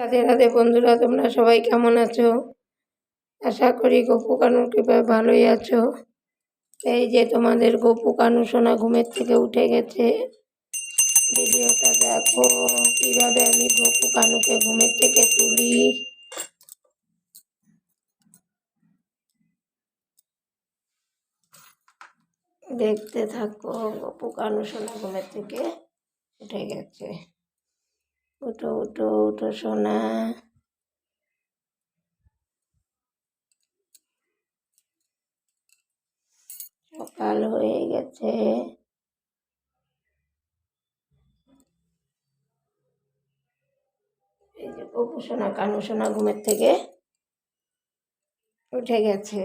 রাধে রাধে বন্ধুরা, তোমরা সবাই কেমন আছো? আশা করি গোপু কানুর কৃপায় ভালোই আছো। এই যে তোমাদের গপু কানু সোনা ঘুমের থেকে উঠে গেছে। ভিডিওটা দেখো, কীভাবে আমি গোপু কানুকে ঘুমের থেকে তুলি। দেখতে থাকো, গপু কানু সোনা ঘুমের থেকে উঠে গেছে। উঠো উঠো উঠো, সোনা। সকাল হয়ে গেছে। এই যে গপু সোনা, কানু সোনা ঘুমের থেকে উঠে গেছে।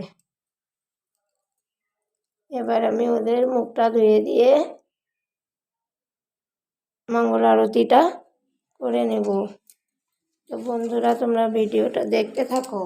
এবার আমি ওদের মুখটা ধুয়ে দিয়ে মঙ্গল আরতিটা করে নেব। তো বন্ধুরা তোমরা ভিডিওটা দেখতে থাকো।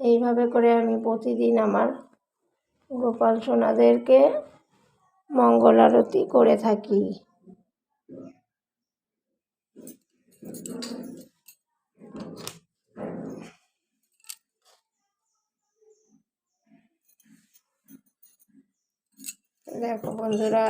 এইভাবে করে আমি প্রতিদিন আমার গোপাল সোনাদেরকে মঙ্গল আরতি করে থাকি। দেখো বন্ধুরা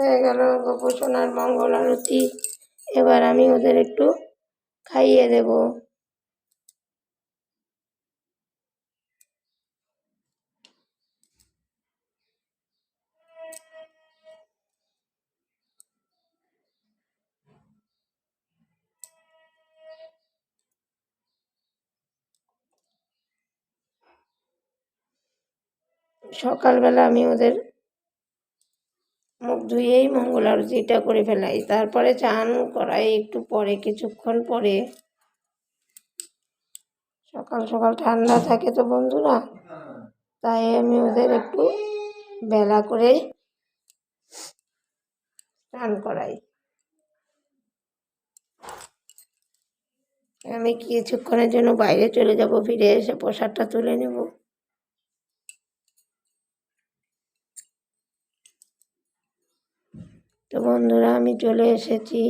হয়ে গেল গোপোষণার মঙ্গল আরতি। এবার আমি ওদের একটু খাইয়ে দেব। সকালবেলা আমি ওদের ধুয়েই মঙ্গল আরতিটা করে ফেলাই। তারপরে চান করাই একটু পরে, কিছুক্ষণ পরে। সকাল সকাল ঠান্ডা থাকে তো বন্ধুরা, তাই আমি ওদের একটু বেলা করে স্নান করাই। আমি কিছুক্ষণের জন্য বাইরে চলে যাব, ফিরে এসে প্রসাদটা তুলে নেব। তো বন্ধুরা আমি চলে এসেছি।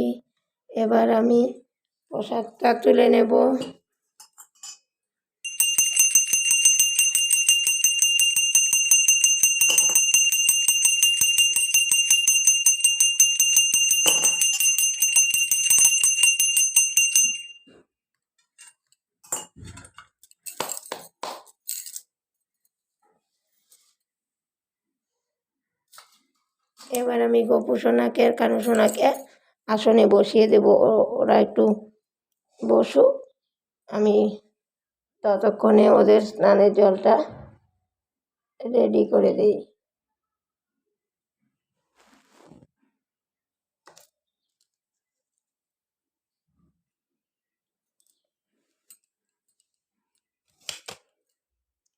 এবার আমি পোশাকটা তুলে নেব। এবার আমি গপু সোনাকে আর কানু সোনাকে আসনে বসিয়ে দেব। ওরা একটু বসুক। আমি ততক্ষণে ওদের স্নানের জলটা রেডি করে দিই।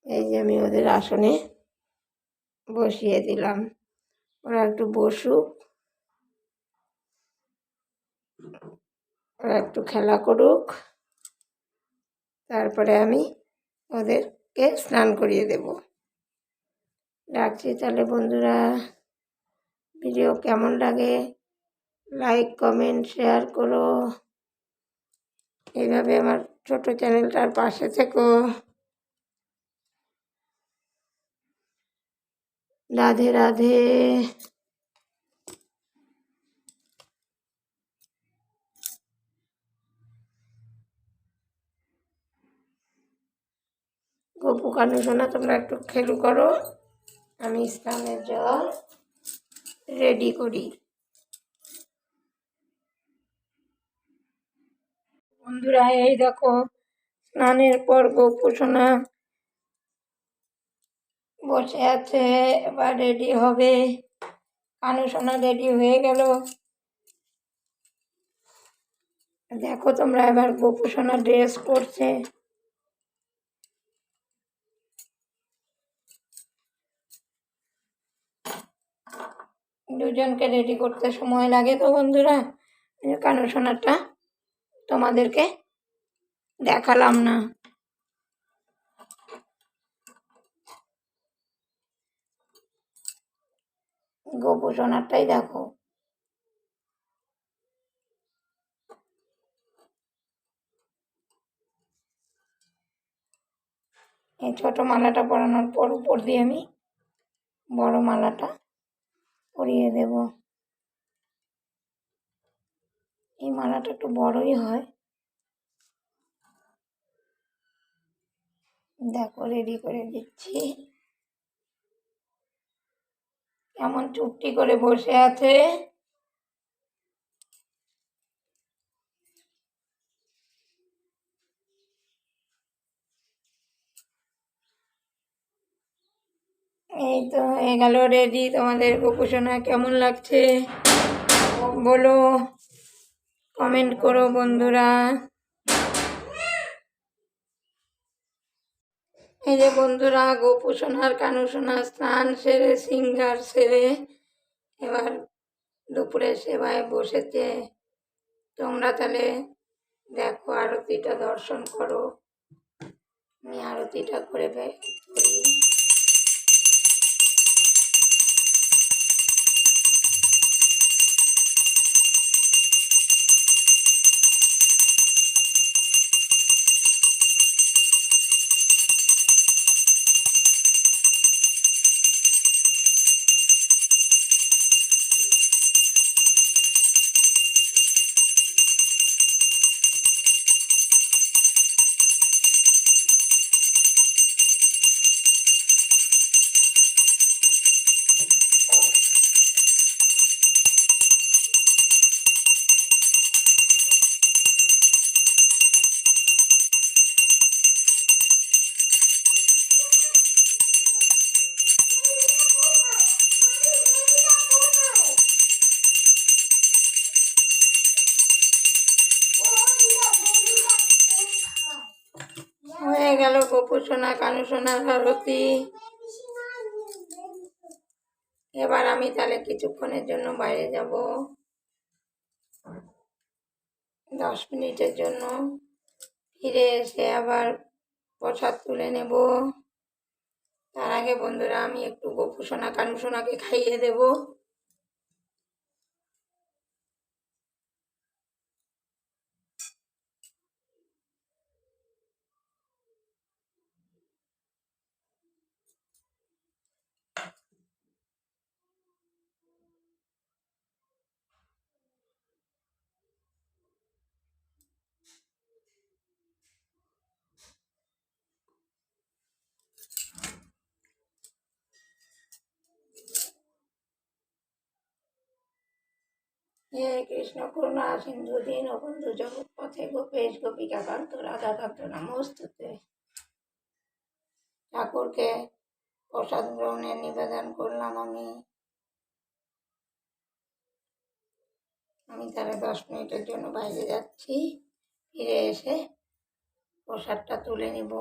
এই যে আমি ওদের আসনে বসিয়ে দিলাম। ওরা একটু বসুক। ওরা একটু খেলা করুক। তারপরে আমি ওদেরকে স্নান করিয়ে দেব। রাখছি তাহলে বন্ধুরা। ভিডিও কেমন লাগে? লাইক, কমেন্ট, শেয়ার করো। এইভাবে আমার ছোট চ্যানেলটার পাশে থেকো। রাধে রাধে। গপু কানু সোনা, তোমরা একটু খেলু করো। আমি স্নানের জল রেডি করি। বন্ধুরা, এই দেখো, স্নানের পর গপু সোনা বসে আছে, এবার রেডি হবে। কানু সোনা রেডি হয়ে গেল। দেখো তোমরা এবার গোপুসোনা ড্রেস করছে। দুজনকে রেডি করতে সময় লাগে তো বন্ধুরা। কানু সোনাটা তোমাদেরকে দেখালাম না। গোপু সোনারটাই দেখো। এই ছোট মালাটা পরানোর পর উপর দিয়ে আমি বড় মালাটা পরিয়ে দেব। এই মালাটা একটু বড়ই হয়। দেখো রেডি করে দিচ্ছি। কেমন চুপটি করে বসে আছে? এই তো হয়ে গেল রেডি তোমাদের গোপুসোনা কেমন লাগছে? বলো কমেন্ট করো বন্ধুরা। এই যে বন্ধুরা, গোপু সোনার, কানু সোনার স্নান সেরে, সিঙ্গার সেরে, এবার দুপুরে সেবায় বসেছে। তোমরা তাহলে দেখো আরতিটা, দর্শন করো। আমি আরতিটা করে করি। হয়ে গেল গোপু সোনা, কানু সোনার আরতি এবার আমি তাহলে কিছুক্ষণের জন্য বাইরে যাব। দশ মিনিটের জন্য ফিরে এসে আবার প্রসাদ তুলে নেব। তার আগে বন্ধুরা, আমি একটু গোপু সোনা, কানু সোনাকে খাইয়ে দেব। হে কৃষ্ণ, করুণা, সিন্ধু, দীন বন্ধু জগৎ পথে গোপেশ, গোপিকা, কান্ত, রাধা, কান্ত, নমস্তুতে। ঠাকুরকে প্রসাদ গ্রহণের নিবেদন করলাম আমি। আমি তাহলে দশ মিনিটের জন্য বাইরে যাচ্ছি। ফিরে এসে প্রসাদটা তুলে নিব।